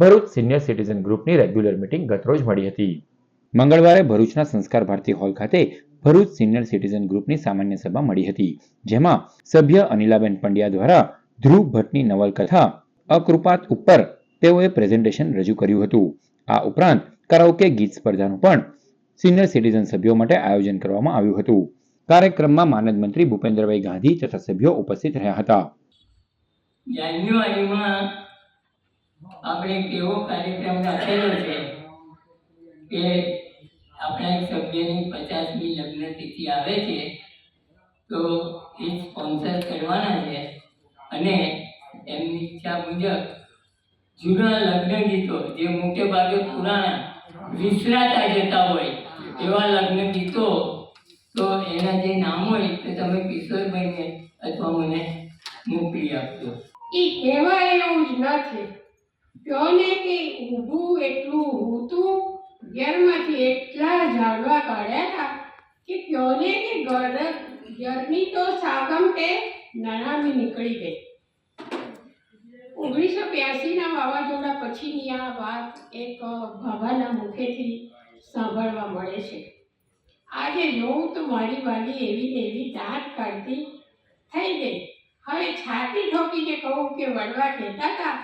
Bharuch senior citizen ગ્રુપની regular meeting ગતરોજ મળી હતી. મંગળવારે ભરૂચના સંસ્કાર ભારતી હોલ ખાતે ભરૂચ સિનિયર સિટીઝન ગ્રુપની સામાન્ય સભા મળી હતી, જેમાં સભ્ય અનિલાબેન પંડ્યા દ્વારા ધ્રુવ ભટ્ટની નવલકથા, અકૃપાત ઉપર તેઓએ પ્રેઝન્ટેશન રજૂ કર્યું હતું. આ ઉપરાંત કરાઓકે ગીત સ્પર્ધાનું પણ સિનિયર સિટીઝન સભ્યો માટે આયોજન કરવામાં આવ્યું હતું. કાર્યક્રમમાં માનદ મંત્રી ભૂપેન્દ્રભાઈ ગાંધી તથા સભ્યો ઉપસ્થિત રહ્યા હતા. જાન્યુઆરીમાં આપણે એક એવો કાર્યક્રમ રાખેલો છે કે આપણા એક સભ્યની પચાસમી લગ્ન તિથિ આવે છે, તો એ સ્પોન્સર કરવાના છે અને એમની ઈચ્છા મુજબ જૂના લગ્ન ગીતો, જે મોટે ભાગે પુરાણા, વિસરાતા જતા હોય એવા લગ્ન ગીતો, તો એના જે નામ હોય તે તમે કિશોરભાઈને અથવા મને મોકલી આપજો. એ કહેવાય એવું જ નથી. કહો કે ઊભું એટલું ઊંતું ઘેરમાંથી એટલા ઝાડવા કાઢ્યા હતા કે કહો કે ઘર ઘરની તો સાગમટે નણામી નીકળી ગઈ. ઓગણીસો બ્યાસીના વાવાઝોડા પછીની આ વાત એક ભાભાના મુખેથી સાંભળવા મળે છે. આજે જોઉં તો મારી વાલી એવી ને એવી દાંત કાઢતી થઈ ગઈ. હવે છાતી ઠોકીને કહું કે વડવા કહેતા હતા